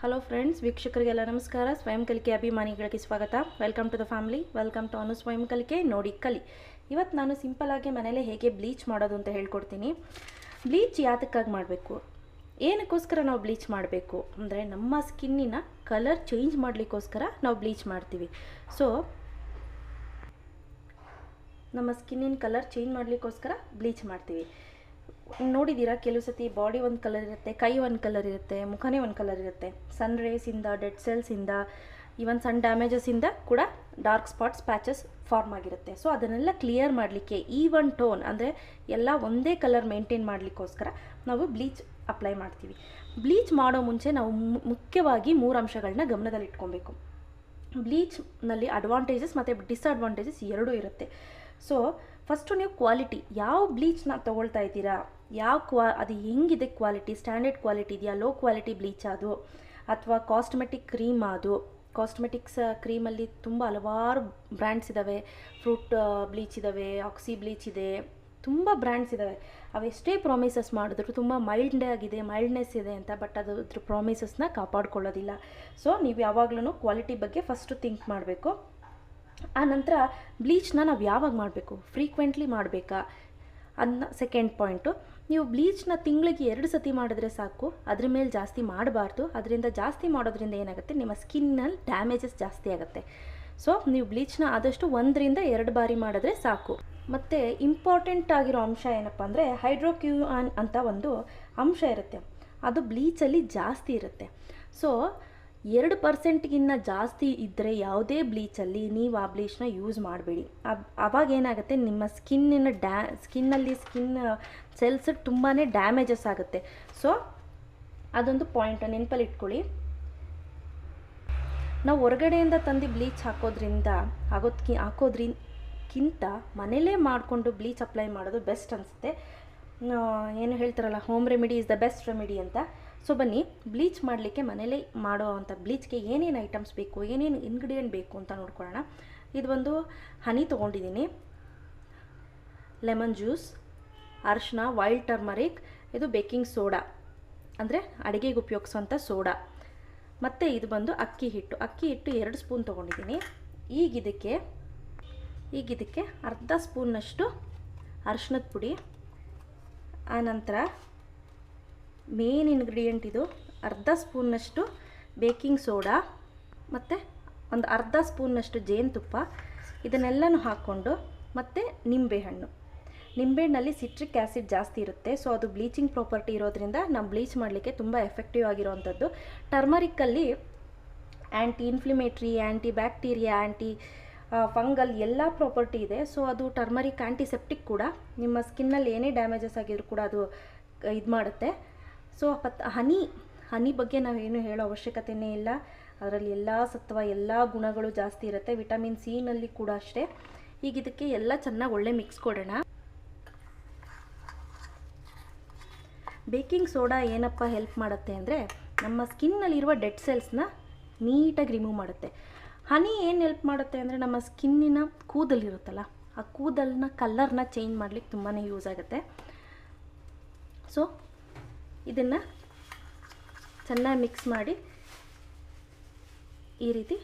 Hello friends ವೀಕ್ಷಕರಿಗೆಲ್ಲ ನಮಸ್ಕಾರ. ಸ್ವಯಂ ಕಲಿಕೆ ಅಭಿಮಾನಿಗಳಿಗೆ ಸ್ವಾಗತ. Welcome to the family welcome to Anu ಸ್ವಯಂ ಕಲಿಕೆ, ನೋಡಿ ಕಲಿ. ಇವತ್ತು ನಾನು ಸಿಂಪಲಾಗಿ ಮನೇಲೆ ಹೇಗೆ ಬ್ಲೀಚ್ ಮಾಡೋದು ಅಂತ ಹೇಳ್ಕೊಡ್ತೀನಿ. ಬ್ಲೀಚ್ ಯಾತಕ್ಕಾಗಿ ಮಾಡಬೇಕು? ಏನಕ್ಕೋಸ್ಕರ ನಾವು ಬ್ಲೀಚ್ ಮಾಡಬೇಕು? ಅಂದರೆ ನಮ್ಮ ಸ್ಕಿನ್ನಿನ ಕಲರ್ ಚೇಂಜ್ ಮಾಡಲಿಕ್ಕೋಸ್ಕರ ನಾವು ಬ್ಲೀಚ್ ಮಾಡ್ತೀವಿ. ಸೊ ನಮ್ಮ ಸ್ಕಿನ್ನಿನ ಕಲರ್ ಚೇಂಜ್ ಮಾಡಲಿಕ್ಕೋಸ್ಕರ ಬ್ಲೀಚ್ ಮಾಡ್ತೀವಿ. ನೋಡಿದ್ದೀರಾ? ಕೆಲವು ಸತಿ ಬಾಡಿ ಒಂದು ಕಲರ್ ಇರುತ್ತೆ, ಕೈ ಒಂದು ಕಲರ್ ಇರುತ್ತೆ, ಮುಖನೇ ಒಂದು ಕಲರ್ ಇರುತ್ತೆ. ಸನ್ ರೇಸಿಂದ ಡೆಡ್ ಸೆಲ್ಸಿಂದ ಈವನ್ ಸನ್ ಡ್ಯಾಮೇಜಸ್ಸಿಂದ ಕೂಡ ಡಾರ್ಕ್ ಸ್ಪಾಟ್ಸ್ ಪ್ಯಾಚಸ್ ಫಾರ್ಮ್ ಆಗಿರುತ್ತೆ. ಸೊ ಅದನ್ನೆಲ್ಲ ಕ್ಲಿಯರ್ ಮಾಡಲಿಕ್ಕೆ ಈವನ್ ಟೋನ್ ಅಂದರೆ ಎಲ್ಲ ಒಂದೇ ಕಲರ್ ಮೇಂಟೈನ್ ಮಾಡಲಿಕ್ಕೋಸ್ಕರ ನಾವು ಬ್ಲೀಚ್ ಅಪ್ಲೈ ಮಾಡ್ತೀವಿ. ಬ್ಲೀಚ್ ಮಾಡೋ ಮುಂಚೆ ನಾವು ಮುಖ್ಯವಾಗಿ ಮೂರು ಅಂಶಗಳನ್ನ ಗಮನದಲ್ಲಿಟ್ಕೊಬೇಕು. ಬ್ಲೀಚ್ನಲ್ಲಿ ಅಡ್ವಾಂಟೇಜಸ್ ಮತ್ತು ಡಿಸ್ಅಡ್ವಾಂಟೇಜಸ್ ಎರಡೂ ಇರುತ್ತೆ. ಸೊ ಫಸ್ಟು ನೀವು ಕ್ವಾಲಿಟಿ ಯಾವ ಬ್ಲೀಚ್ನ ತೊಗೊಳ್ತಾ ಇದ್ದೀರಾ? ಯಾವ ಕ್ವಾ, ಅದು ಹೆಂಗಿದೆ ಕ್ವಾಲಿಟಿ? ಸ್ಟ್ಯಾಂಡರ್ಡ್ ಕ್ವಾಲಿಟಿ ಇದೆಯಾ? ಲೋ ಕ್ವಾಲಿಟಿ ಬ್ಲೀಚ್ ಅದು? ಅಥವಾ ಕಾಸ್ಮೆಟಿಕ್ ಕ್ರೀಮ್ ಅದು? ಕಾಸ್ಮೆಟಿಕ್ಸ್ ಕ್ರೀಮಲ್ಲಿ ತುಂಬ ಹಲವಾರು ಬ್ರ್ಯಾಂಡ್ಸ್ ಇದ್ದಾವೆ ಫ್ರೂಟ್ ಬ್ಲೀಚ್ ಇದ್ದಾವೆ ಆಕ್ಸಿ ಬ್ಲೀಚ್ ಇದೆ. ತುಂಬ ಬ್ರ್ಯಾಂಡ್ಸ್ ಇದ್ದಾವೆ ಅವೆಷ್ಟೇ ಪ್ರಾಮಿಸಸ್ ಮಾಡಿದ್ರು ತುಂಬ ಮೈಲ್ಡ್ ಆಗಿದೆ, ಮೈಲ್ಡ್ನೆಸ್ ಇದೆ ಅಂತ, ಬಟ್ ಅದು ಅದ್ರ ಪ್ರಾಮಿಸಸ್ನ ಕಾಪಾಡ್ಕೊಳ್ಳೋದಿಲ್ಲ. ಸೊ, ನೀವು ಯಾವಾಗಲೂ ಕ್ವಾಲಿಟಿ ಬಗ್ಗೆ ಫಸ್ಟು ಥಿಂಕ್ ಮಾಡಬೇಕು. ಆ ನಂತರ ಬ್ಲೀಚ್ನ ನಾವು ಯಾವಾಗ ಮಾಡಬೇಕು? ಫ್ರೀಕ್ವೆಂಟ್ಲಿ ಮಾಡಬೇಕಾ? ಅನ್ನ ಸೆಕೆಂಡ್ ಪಾಯಿಂಟು ನೀವು ಬ್ಲೀಚ್ನ ತಿಂಗಳಿಗೆ ಎರಡು ಸತಿ ಮಾಡಿದ್ರೆ ಸಾಕು, ಅದ್ರ ಮೇಲೆ ಜಾಸ್ತಿ ಮಾಡಬಾರ್ದು. ಅದರಿಂದ ಜಾಸ್ತಿ ಮಾಡೋದ್ರಿಂದ ಏನಾಗುತ್ತೆ? ನಿಮ್ಮ ಸ್ಕಿನ್ನಲ್ಲಿ ಡ್ಯಾಮೇಜಸ್ ಜಾಸ್ತಿ ಆಗುತ್ತೆ. ಸೊ ನೀವು ಬ್ಲೀಚ್ನ ಆದಷ್ಟು ಒಂದರಿಂದ ಎರಡು ಬಾರಿ ಮಾಡಿದ್ರೆ ಸಾಕು. ಮತ್ತು ಇಂಪಾರ್ಟೆಂಟ್ ಆಗಿರೋ ಅಂಶ ಏನಪ್ಪ ಅಂದರೆ ಹೈಡ್ರೋಕ್ಯೂಆನ್ ಅಂತ ಒಂದು ಅಂಶ ಇರುತ್ತೆ. ಅದು ಬ್ಲೀಚಲ್ಲಿ ಜಾಸ್ತಿ ಇರುತ್ತೆ. ಸೊ ಎರಡು ಪರ್ಸೆಂಟ್ಗಿನ್ನ ಜಾಸ್ತಿ ಇದ್ದರೆ ಯಾವುದೇ ಬ್ಲೀಚಲ್ಲಿ ನೀವು ಆ ಬ್ಲೀಚ್ನ ಯೂಸ್ ಮಾಡಬೇಡಿ. ಅವಾಗ ಏನಾಗುತ್ತೆ, ನಿಮ್ಮ ಸ್ಕಿನ್ನಿನ ಡ್ಯಾ, ಸ್ಕಿನ್ನಲ್ಲಿ ಸ್ಕಿನ್ ಸೆಲ್ಸ್ ತುಂಬಾ ಡ್ಯಾಮೇಜಸ್ ಆಗುತ್ತೆ. ಸೊ, ಅದೊಂದು ಪಾಯಿಂಟ್, ನೆನಪಲ್ಲಿ ಇಟ್ಕೊಳ್ಳಿ. ನಾವು ಹೊರಗಡೆಯಿಂದ ತಂದು ಬ್ಲೀಚ್ ಹಾಕೋದ್ರಿಂದ, ಆಗೋದ್ಕಿ ಹಾಕೋದ್ರಿಂದಕ್ಕಿಂತ ಮನೇಲೇ ಮಾಡಿಕೊಂಡು ಬ್ಲೀಚ್ ಅಪ್ಲೈ ಮಾಡೋದು ಬೆಸ್ಟ್ ಅನಿಸುತ್ತೆ. ಏನು ಹೇಳ್ತಾರಲ್ಲ, home remedy is the best remedy ಅಂತ. ಸೊ ಬನ್ನಿ ಬ್ಲೀಚ್ ಮಾಡಲಿಕ್ಕೆ ಮನೇಲೇ ಮಾಡೋ ಅಂಥ ಬ್ಲೀಚ್ಗೆ ಏನೇನು ಐಟಮ್ಸ್ ಬೇಕು, ಏನೇನು ಇಂಗ್ರೀಡಿಯೆಂಟ್ ಬೇಕು ಅಂತ ನೋಡ್ಕೊಳ್ಳೋಣ. ಇದು ಒಂದು ಹನಿ ತೊಗೊಂಡಿದ್ದೀನಿ. ಲೆಮನ್ ಜ್ಯೂಸ್ ಅರಿಶಿನ ವೈಲ್ಡ್ ಟರ್ಮರಿಕ್ ಇದು ಬೇಕಿಂಗ್ ಸೋಡಾ ಅಂದರೆ ಅಡುಗೆಗೆ ಉಪಯೋಗಿಸೋಂಥ ಸೋಡಾ ಮತ್ತು ಇದು ಬಂದು ಅಕ್ಕಿ ಹಿಟ್ಟು. ಅಕ್ಕಿ ಹಿಟ್ಟು ಎರಡು ಸ್ಪೂನ್ ತೊಗೊಂಡಿದ್ದೀನಿ. ಈಗ ಇದಕ್ಕೆ, ಈಗ ಅರ್ಧ ಸ್ಪೂನ್ನಷ್ಟು ಅರಿಶಿನದ ಪುಡಿ, ಆನಂತರ ಮೇನ್ ಇಂಗ್ರೀಡಿಯೆಂಟ್ ಇದು ಅರ್ಧ ಸ್ಪೂನ್ನಷ್ಟು ಬೇಕಿಂಗ್ ಸೋಡಾ ಮತ್ತು ಒಂದು ಅರ್ಧ ಸ್ಪೂನ್ನಷ್ಟು ಜೇನುತುಪ್ಪ, ಇದನ್ನೆಲ್ಲನೂ ಹಾಕ್ಕೊಂಡು ಮತ್ತು ನಿಂಬೆಹಣ್ಣು ನಿಂಬೆಹಣ್ಣಲ್ಲಿ ಸಿಟ್ರಿಕ್ ಆ್ಯಸಿಡ್ ಜಾಸ್ತಿ ಇರುತ್ತೆ ಸೊ ಅದು ಬ್ಲೀಚಿಂಗ್ ಪ್ರಾಪರ್ಟಿ ಇರೋದ್ರಿಂದ ನಾವು ಬ್ಲೀಚ್ ಮಾಡಲಿಕ್ಕೆ ತುಂಬ ಎಫೆಕ್ಟಿವ್ ಆಗಿರೋವಂಥದ್ದು ಟರ್ಮರಿಕ್ಕಲ್ಲಿ anti inflammatory anti bacteria anti fungal ಎಲ್ಲ ಪ್ರಾಪರ್ಟಿ ಇದೆ ಸೊ ಅದು ಟರ್ಮರಿಕ್ ಆ್ಯಂಟಿಸೆಪ್ಟಿಕ್ ಕೂಡ ನಿಮ್ಮ ಸ್ಕಿನ್ನಲ್ಲಿ ಏನೇ ಡ್ಯಾಮೇಜಸ್ ಆಗಿದ್ರು ಕೂಡ ಅದು, ಇದು ಮಾಡುತ್ತೆ. ಸೊ ಪತ್ ಹನಿ ಹನಿ ಬಗ್ಗೆ ನಾವೇನು ಹೇಳೋ ಅವಶ್ಯಕತೆಯೇ ಇಲ್ಲ. ಅದರಲ್ಲಿ ಎಲ್ಲ ಸತ್ವ, ಎಲ್ಲ ಗುಣಗಳು ಜಾಸ್ತಿ ಇರುತ್ತೆ. ವಿಟಮಿನ್ ಸಿನಲ್ಲಿ ಕೂಡ ಅಷ್ಟೇ. ಈಗ ಇದಕ್ಕೆ ಎಲ್ಲ ಚೆನ್ನಾಗಿ ಒಳ್ಳೆ ಮಿಕ್ಸ್ ಕೊಡೋಣ. ಬೇಕಿಂಗ್ ಸೋಡಾ ಏನಪ್ಪ ಹೆಲ್ಪ್ ಮಾಡುತ್ತೆ ಅಂದರೆ, ನಮ್ಮ ಸ್ಕಿನ್ನಲ್ಲಿರುವ ಡೆಡ್ ಸೆಲ್ಸ್ನ ನೀಟಾಗಿ ರಿಮೂವ್ ಮಾಡುತ್ತೆ. ಹನಿ ಏನು ಹೆಲ್ಪ್ ಮಾಡುತ್ತೆ ಅಂದರೆ, ನಮ್ಮ ಸ್ಕಿನ್ನಿನ ಕೂದಲಿರುತ್ತಲ್ಲ ಆ ಕೂದಲನ್ನ ಕಲರ್ನ ಚೇಂಜ್ ಮಾಡ್ಲಿಕ್ಕೆ ತುಂಬಾ ಯೂಸ್ ಆಗುತ್ತೆ. ಸೊ ಇದನ್ನು ಚೆನ್ನಾಗಿ ಮಿಕ್ಸ್ ಮಾಡಿ ಈ ರೀತಿ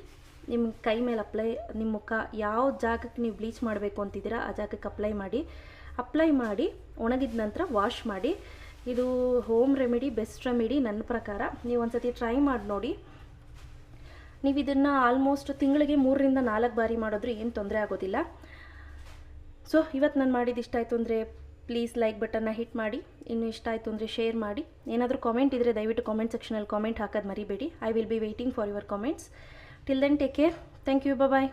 ನಿಮ್ಮ ಕೈ ಮೇಲೆ ಅಪ್ಲೈ ನಿಮ್ಮ ಮುಖ ಯಾವ ಜಾಗಕ್ಕೆ ನೀವು ಬ್ಲೀಚ್ ಮಾಡಬೇಕು ಅಂತಿದ್ದೀರಾ, ಆ ಜಾಗಕ್ಕೆ ಅಪ್ಲೈ ಮಾಡಿ ಅಪ್ಲೈ ಮಾಡಿ, ಒಣಗಿದ ನಂತರ ವಾಶ್ ಮಾಡಿ. ಇದು ಹೋಮ್ ರೆಮಿಡಿ ಬೆಸ್ಟ್ ರೆಮಿಡಿ ನನ್ನ ಪ್ರಕಾರ. ನೀವು ಒಂದ್ಸತಿ ಟ್ರೈ ಮಾಡಿ ನೋಡಿ. ನೀವು ಇದನ್ನು ಆಲ್ಮೋಸ್ಟ್ ತಿಂಗಳಿಗೆ ಮೂರರಿಂದ ನಾಲ್ಕು ಬಾರಿ ಮಾಡಿದ್ರೂ ಏನು ತೊಂದರೆ ಆಗೋದಿಲ್ಲ. ಸೊ ಇವತ್ತು ನಾನು ಮಾಡಿದ್ದು ಇಷ್ಟ ಆಯಿತು ಅಂದರೆ ಪ್ಲೀಸ್ ಲೈಕ್ ಬಟನ್ನ ಹಿಟ್ ಮಾಡಿ. ಇನ್ನು ಇಷ್ಟ ಆಯಿತು ಅಂದರೆ ಶೇರ್ ಮಾಡಿ. ಏನಾದರೂ ಕಾಮೆಂಟ್ ಇದ್ದರೆ ದಯವಿಟ್ಟು ಕಾಮೆಂಟ್ ಸೆಕ್ಷನಲ್ಲಿ ಕಾಮೆಂಟ್ ಹಾಕೋದು ಮರಿಬೇಡಿ. I will be waiting for your comments till then take care thank you bye